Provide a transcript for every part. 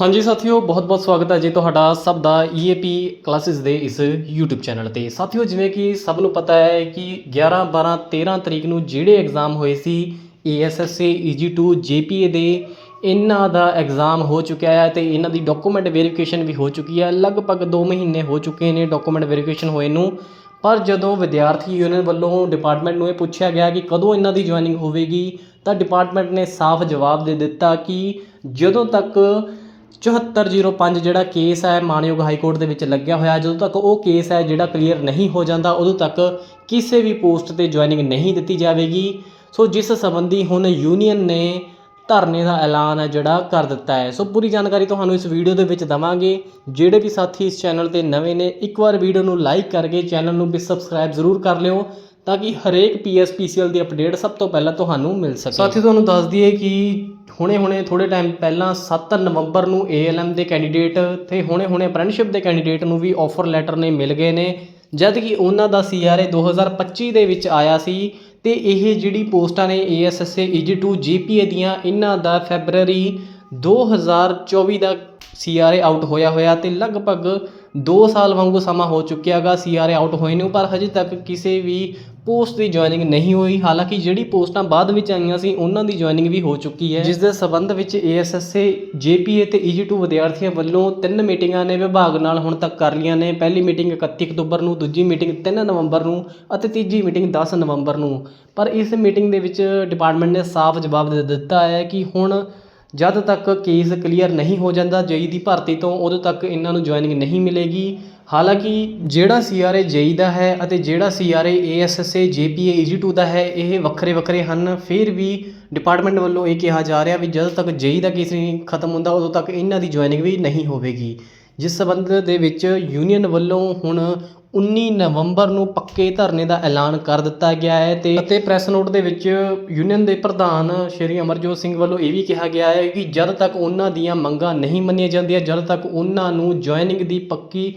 ਹਾਂਜੀ ਸਾਥੀਓ ਬਹੁਤ-ਬਹੁਤ ਸਵਾਗਤ ਹੈ ਜੀ ਤੁਹਾਡਾ ਸਭ ਦਾ EAP ਕਲਾਸਿਸ ਦੇ ਇਸ YouTube ਚੈਨਲ ਤੇ। ਸਾਥੀਓ, ਜਿਵੇਂ ਕਿ ਸਭ ਨੂੰ ਪਤਾ ਹੈ ਕਿ 11 12 13 ਤਰੀਕ ਨੂੰ ਜਿਹੜੇ ਐਗਜ਼ਾਮ ਹੋਏ ਸੀ ASSA EG2 JPA ਦੇ, ਇਹਨਾਂ ਦਾ ਐਗਜ਼ਾਮ ਹੋ ਚੁੱਕਿਆ ਹੈ ਤੇ ਇਹਨਾਂ ਦੀ ਡਾਕੂਮੈਂਟ ਵੈਰੀਫਿਕੇਸ਼ਨ ਵੀ ਹੋ ਚੁੱਕੀ ਹੈ। ਲਗਭਗ 2 ਮਹੀਨੇ ਹੋ ਚੁੱਕੇ ਨੇ ਡਾਕੂਮੈਂਟ ਵੈਰੀਫਿਕੇਸ਼ਨ ਹੋਏ ਨੂੰ। ਪਰ ਜਦੋਂ ਵਿਦਿਆਰਥੀ ਯੂਨੀਅਨ ਵੱਲੋਂ ਡਿਪਾਰਟਮੈਂਟ ਨੂੰ ਇਹ ਪੁੱਛਿਆ ਗਿਆ ਕਿ ਕਦੋਂ ਇਹਨਾਂ ਦੀ ਜੁਆਇਨਿੰਗ ਹੋਵੇਗੀ, ਤਾਂ ਡਿਪਾਰਟਮੈਂਟ ਨੇ ਸਾਫ਼ ਜਵਾਬ ਦੇ ਦਿੱਤਾ ਕਿ ਜਦੋਂ ਤੱਕ 7405 ਜਿਹੜਾ ਕੇਸ ਹੈ ਮਾਨਯੋਗ ਹਾਈ ਕੋਰਟ ਦੇ ਵਿੱਚ ਲੱਗਿਆ ਹੋਇਆ ਜਦੋਂ ਤੱਕ ਉਹ ਕੇਸ ਹੈ ਜਿਹੜਾ ਕਲੀਅਰ ਨਹੀਂ ਹੋ ਜਾਂਦਾ, ਉਦੋਂ ਤੱਕ ਕਿਸੇ ਵੀ ਪੋਸਟ ਤੇ ਜੁਆਇਨਿੰਗ ਨਹੀਂ ਦਿੱਤੀ ਜਾਵੇਗੀ। ਸੋ ਜਿਸ ਸੰਬੰਧੀ ਹੁਣ ਯੂਨੀਅਨ ਨੇ ਧਰਨੇ ਦਾ ਐਲਾਨ ਹੈ ਜਿਹੜਾ ਕਰ ਦਿੱਤਾ ਹੈ। ਸੋ ਪੂਰੀ ਜਾਣਕਾਰੀ ਤੁਹਾਨੂੰ ਇਸ ਵੀਡੀਓ ਦੇ ਵਿੱਚ ਦਵਾਂਗੇ। ਜਿਹੜੇ ਵੀ ਸਾਥੀ ਇਸ ਚੈਨਲ ਤੇ ਨਵੇਂ ਨੇ, ਇੱਕ ਵਾਰ ਵੀਡੀਓ ਨੂੰ ਲਾਈਕ ਕਰਕੇ ਚੈਨਲ ਨੂੰ ਵੀ ਸਬਸਕ੍ਰਾਈਬ ਜ਼ਰੂਰ ਕਰ ਲਿਓ। ਤਾਂ ਕਿ ਹਰੇਕ ਪੀਐਸਪੀਸੀਐਲ ਦੀ ਅਪਡੇਟ ਸਭ ਤੋਂ ਪਹਿਲਾਂ ਤੁਹਾਨੂੰ ਮਿਲ ਸਕੇ। ਸਾਥੀ, ਤੁਹਾਨੂੰ ਦੱਸ ਦਈਏ ਕਿ ਹੁਣੇ-ਹੁਣੇ ਥੋੜੇ ਟਾਈਮ ਪਹਿਲਾਂ 7 ਨਵੰਬਰ ਨੂੰ ਏਐਲਐਮ ਦੇ ਕੈਂਡੀਡੇਟ ਤੇ ਹੁਣੇ-ਹੁਣੇ ਅਪ੍ਰੈਂਟਿਸਸ਼ਿਪ ਦੇ ਕੈਂਡੀਡੇਟ ਨੂੰ ਵੀ ਆਫਰ ਲੈਟਰ ਨੇ ਮਿਲ ਗਏ ਨੇ। ਜਦ ਕਿ ਉਹਨਾਂ ਦਾ ਸੀਆਰਏ 2025 ਦੇ ਵਿੱਚ ਆਇਆ ਸੀ ਤੇ ਇਹ ਜਿਹੜੀ ਪੋਸਟਾਂ ਨੇ ਏਐਸਐਸਏ EG2 ਜੀਪੀਏ ਦੀਆਂ, ਇਹਨਾਂ ਦਾ ਫੈਬਰੂਅਰੀ 2024 ਦਾ ਸੀਆਰਏ ਆਊਟ ਹੋਇਆ ਹੋਇਆ ਤੇ ਲਗਭਗ 2 ਸਾਲ ਵਾਂਗੂ ਸਮਾਂ ਹੋ ਚੁੱਕਿਆਗਾ ਸੀਆਰਏ ਆਊਟ ਹੋਏ ਨੂੰ, ਪਰ ਹਜੇ ਤੱਕ ਕਿਸੇ ਵੀ ਪੋਸਟ ਦੀ ਜੁਆਇਨਿੰਗ ਨਹੀਂ ਹੋਈ। ਹਾਲਾਂਕਿ ਜਿਹੜੀ ਪੋਸਟਾਂ ਬਾਅਦ ਵਿੱਚ ਆਈਆਂ ਸੀ, ਉਹਨਾਂ ਦੀ ਜੁਆਇਨਿੰਗ ਵੀ ਹੋ ਚੁੱਕੀ ਹੈ। ਜਿਸ ਦੇ ਸਬੰਧ ਵਿੱਚ ਏਐਸਐਸਏ ਜੀਪੀਏ ਤੇ EG2 ਵਿਦਿਆਰਥੀਆਂ ਵੱਲੋਂ ਤਿੰਨ ਮੀਟਿੰਗਾਂ ਨੇ ਵਿਭਾਗ ਨਾਲ ਹੁਣ ਤੱਕ ਕਰ ਲਈਆਂ ਨੇ। ਪਹਿਲੀ ਮੀਟਿੰਗ 31 ਅਕਤੂਬਰ ਨੂੰ, ਦੂਜੀ ਮੀਟਿੰਗ 3 ਨਵੰਬਰ ਨੂੰ ਅਤੇ ਤੀਜੀ ਮੀਟਿੰਗ 10 ਨਵੰਬਰ ਨੂੰ। ਪਰ ਇਸ ਮੀਟਿੰਗ ਦੇ ਵਿੱਚ ਡਿਪਾਰਟਮੈਂਟ ਨੇ ਸਾਫ਼ ਜਵਾਬ ਦੇ ਦਿੱਤਾ ਹੈ ਕਿ ਹੁਣ ਜਦ ਤੱਕ ਕੇਸ ਕਲੀਅਰ ਨਹੀਂ ਹੋ ਜਾਂਦਾ, ਜਈ ਦੀ ਭਰਤੀ ਤੋਂ ਉਦੋਂ ਤੱਕ ਇਹਨਾਂ ਨੂੰ ਜੁਆਇਨਿੰਗ ਨਹੀਂ ਮਿਲੇਗੀ। ਹਾਲਾਂਕਿ ਜਿਹੜਾ ਸੀਆਰਏ ਜਈ ਦਾ ਹੈ ਅਤੇ ਜਿਹੜਾ ਸੀਆਰਏ ਏਐਸਐਸਏ ਜੀਪੀਏ EG2 ਦਾ ਹੈ, ਇਹ ਵੱਖਰੇ ਵੱਖਰੇ ਹਨ। ਫਿਰ ਵੀ ਡਿਪਾਰਟਮੈਂਟ ਵੱਲੋਂ ਇਹ ਕਿਹਾ ਜਾ ਰਿਹਾ ਵੀ ਜਦੋਂ ਤੱਕ ਜਈ ਦਾ ਕੇਸ ਨਹੀਂ ਖਤਮ ਹੁੰਦਾ, ਉਦੋਂ ਤੱਕ ਇਹਨਾਂ ਦੀ ਜੁਆਇਨਿੰਗ ਵੀ ਨਹੀਂ ਹੋਵੇਗੀ। ਜਿਸ ਸਬੰਧ ਦੇ ਵਿੱਚ ਯੂਨੀਅਨ ਵੱਲੋਂ ਹੁਣ 19 ਨਵੰਬਰ ਨੂੰ ਪੱਕੇ ਧਰਨੇ ਦਾ ਐਲਾਨ ਕਰ ਦਿੱਤਾ ਗਿਆ ਹੈ ਤੇ ਅਤੇ ਪ੍ਰੈਸ ਨੋਟ ਦੇ ਵਿੱਚ ਯੂਨੀਅਨ ਦੇ ਪ੍ਰਧਾਨ ਸ਼੍ਰੀ ਅਮਰਜੋਤ ਸਿੰਘ ਵੱਲੋਂ ਇਹ ਵੀ ਕਿਹਾ ਗਿਆ ਹੈ ਕਿ ਜਦ ਤੱਕ ਉਹਨਾਂ ਦੀਆਂ ਮੰਗਾਂ ਨਹੀਂ ਮੰਨੀਆਂ ਜਾਂਦੀਆਂ, ਜਦ ਤੱਕ ਉਹਨਾਂ ਨੂੰ ਜੁਆਇਨਿੰਗ ਦੀ ਪੱਕੀ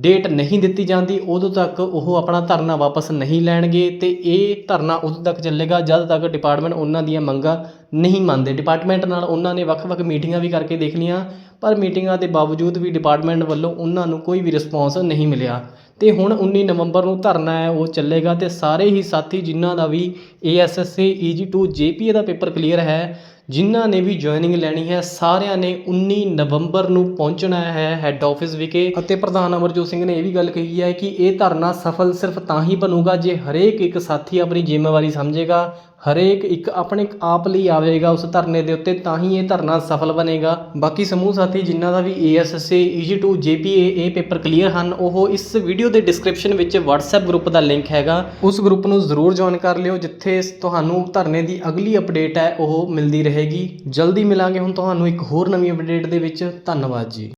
ਡੇਟ ਨਹੀਂ ਦਿੱਤੀ ਜਾਂਦੀ, ਉਦੋਂ ਤੱਕ ਉਹ ਆਪਣਾ ਧਰਨਾ ਵਾਪਸ ਨਹੀਂ ਲੈਣਗੇ ਤੇ ਇਹ ਧਰਨਾ ਉਦੋਂ ਤੱਕ ਚੱਲੇਗਾ ਜਦ ਤੱਕ ਡਿਪਾਰਟਮੈਂਟ ਉਹਨਾਂ ਦੀਆਂ ਮੰਗਾਂ ਨਹੀਂ ਮੰਨਦੇ। ਡਿਪਾਰਟਮੈਂਟ ਨਾਲ ਉਹਨਾਂ ਨੇ ਵੱਖ-ਵੱਖ ਮੀਟਿੰਗਾਂ ਵੀ ਕਰਕੇ ਦੇਖ ਲਈਆਂ, ਪਰ ਮੀਟਿੰਗਾਂ ਦੇ ਬਾਵਜੂਦ ਵੀ ਡਿਪਾਰਟਮੈਂਟ ਵੱਲੋਂ ਉਹਨਾਂ ਨੂੰ ਕੋਈ ਵੀ ਰਿਸਪੌਂਸ ਨਹੀਂ ਮਿਲਿਆ। ਤੇ ਹੁਣ 19 ਨਵੰਬਰ ਨੂੰ ਧਰਨਾ ਹੈ, ਉਹ ਚੱਲੇਗਾ ਤੇ ਸਾਰੇ ਹੀ ਸਾਥੀ ਜਿਨ੍ਹਾਂ ਦਾ ਵੀ ASSA EG2 JPA ਦਾ ਪੇਪਰ ਕਲੀਅਰ ਹੈ ਜਿਨ੍ਹਾਂ ਨੇ ਵੀ ਜੁਆਇਨਿੰਗ ਲੈਣੀ ਹੈ, ਸਾਰਿਆਂ ਨੇ 19 ਨਵੰਬਰ ਨੂੰ ਪਹੁੰਚਣਾ ਹੈ ਹੈੱਡ ਆਫਿਸ ਵਿਖੇ। ਅਤੇ ਪ੍ਰਧਾਨ ਅਮਰਜੋਤ ਸਿੰਘ ਨੇ ਇਹ ਵੀ ਗੱਲ ਕਹੀ ਹੈ ਕਿ ਇਹ ਧਰਨਾ ਸਫਲ ਸਿਰਫ ਤਾਂ ਹੀ ਬਣੂਗਾ ਜੇ ਹਰੇਕ ਇੱਕ ਸਾਥੀ ਆਪਣੀ ਜ਼ਿੰਮੇਵਾਰੀ ਸਮਝੇਗਾ। ਹਰੇਕ ਇੱਕ ਆਪਣੇ ਆਪ ਲਈ ਆਵੇਗਾ ਉਸ ਧਰਨੇ ਦੇ ਉੱਤੇ, ਤਾਂ ਹੀ ਇਹ ਧਰਨਾ ਸਫਲ ਬਣੇਗਾ। ਬਾਕੀ ਸਮੂਹ ਸਾਥੀ, ਜਿਨ੍ਹਾਂ ਦਾ ਵੀ ASSA EG2 JPA ਇਹ ਪੇਪਰ ਕਲੀਅਰ ਹਨ, ਉਹ ਇਸ ਵੀਡੀਓ ਦੇ ਡਿਸਕ੍ਰਿਪਸ਼ਨ ਵਿੱਚ WhatsApp ਗਰੁੱਪ ਦਾ ਲਿੰਕ ਹੈਗਾ। ਉਸ ਗਰੁੱਪ ਨੂੰ ਜ਼ਰੂਰ ਜੁਆਇਨ ਕਰ ਲਿਓ, ਜਿੱਥੇ ਤੁਹਾਨੂੰ ਧਰਨੇ ਦੀ ਅਗਲੀ ਅਪਡੇਟ ਹੈ, ਉਹ ਮਿਲਦੀ ਰਹੇਗੀ। ਜਲਦੀ ਮਿਲਾਂਗੇ ਹੁਣ ਤੁਹਾਨੂੰ ਇੱਕ ਹੋਰ ਨਵੀਂ ਅਪਡੇਟ ਦੇ ਵਿੱਚ। ਧੰਨਵਾਦ ਜੀ।